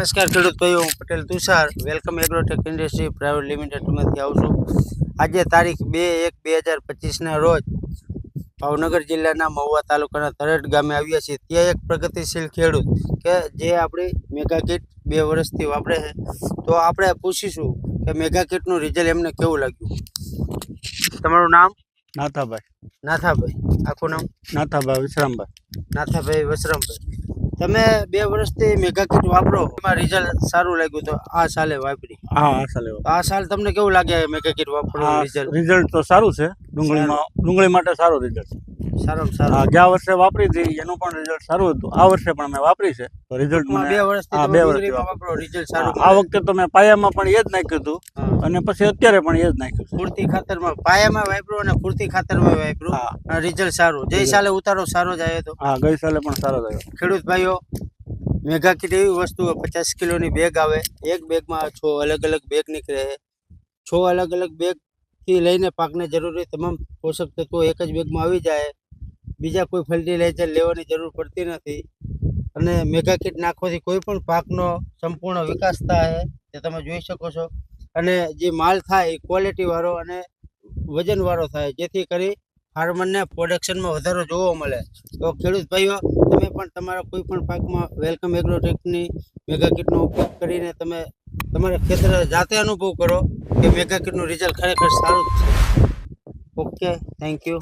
નમસ્કાર ખેડૂત ભાઈઓ હું Patel Tushar. Welcome Agrotech industry private લિમિટેડમાંથી આવું છું. આજે તારીખ બે એક બે હજાર પચીસના રોજ ભાવનગર જિલ્લાના મહુવા તાલુકાના તરડ ગામે આવ્યા છીએ. ત્યાં એક પ્રગતિશીલ ખેડૂત કે જે આપણી મેગા કીટ બે વર્ષથી વાપરે છે. તો આપણે પૂછીશું કે મેગા કીટનું રિઝલ્ટ એમને કેવું લાગ્યું? તમારું નામ? નાથાભાઈ. નાથાભાઈ. આખું નામ? નાથાભાઈ વિશ્રામભાઈ. નાથાભાઈ વસરામભાઈ તમે બે વર્ષથી મેગા કીટ વાપરો એમાં રિઝલ્ટ સારું લાગ્યું તો આ સાલે વાપરી. હા આ સાલે આ સાલ તમને કેવું લાગે મેગા કીટ વાપરવાનું રિઝલ્ટ રિઝલ્ટ તો સારું છે. ડુંગળીમાં ડુંગળી માટે સારું રિઝલ્ટ સારામાં હા સારું. ગયા વર્ષે વાપરી હતી એનું પણ રિઝલ્ટ સારું હતું. આ વર્ષે પણ મેં વાપરી છે. તો રિઝલ્ટ મને બે વર્ષથી હા, બે વર્ષથી વાપરો રિઝલ્ટ સારું આ વખતે તો મેં પાયામાં પણ એ જ નાખ્યું હતું. હા. અને પછી અત્યારે પણ એ જ નાખ્યું પૂરતી ખાતરમાં પાયામાં વાપરો અને પૂરતી ખાતરમાં વાપરો. હા. રિઝલ્ટ સારું. જય સાલે ઉતારો સારો જ આવ્યો તો. હા ગઈ સાલે પણ સારો થયો ખેડૂત ભાઈઓ મેગા કીટ એવી વસ્તુ પચાસ કિલોની બેગ આવે. એક બેગમાં છ અલગ અલગ બેગ નીકળે છો. છ અલગ અલગ બેગથી લઈને પાકને જરૂરી તમામ પોષક તત્વો એક જ બેગમાં આવી જાય. બીજા કોઈ ફર્ટિલાઇઝર લેવાની જરૂર પડતી નથી. અને મેગા કીટ નાખવાથી કોઈ પણ પાકનો સંપૂર્ણ વિકાસ થાય તે તમે જોઈ શકો છો. અને જે માલ થાય એ ક્વોલિટીવાળો અને વજનવાળો થાય, જેથી કરી ફાર્મરને પ્રોડક્શનમાં વધારો જોવા મળે. તો ખેડૂત ભાઈઓ, તમે પણ તમારા કોઈ પણ પાકમાં વેલકમ એગ્રોટેકની મેગા કીટનો ઉપયોગ કરીને તમે તમારા ખેતર જાતે અનુભવ કરો કે મેગા કીટનું રિઝલ્ટ ખરેખર સારું જ છે. Okay thank you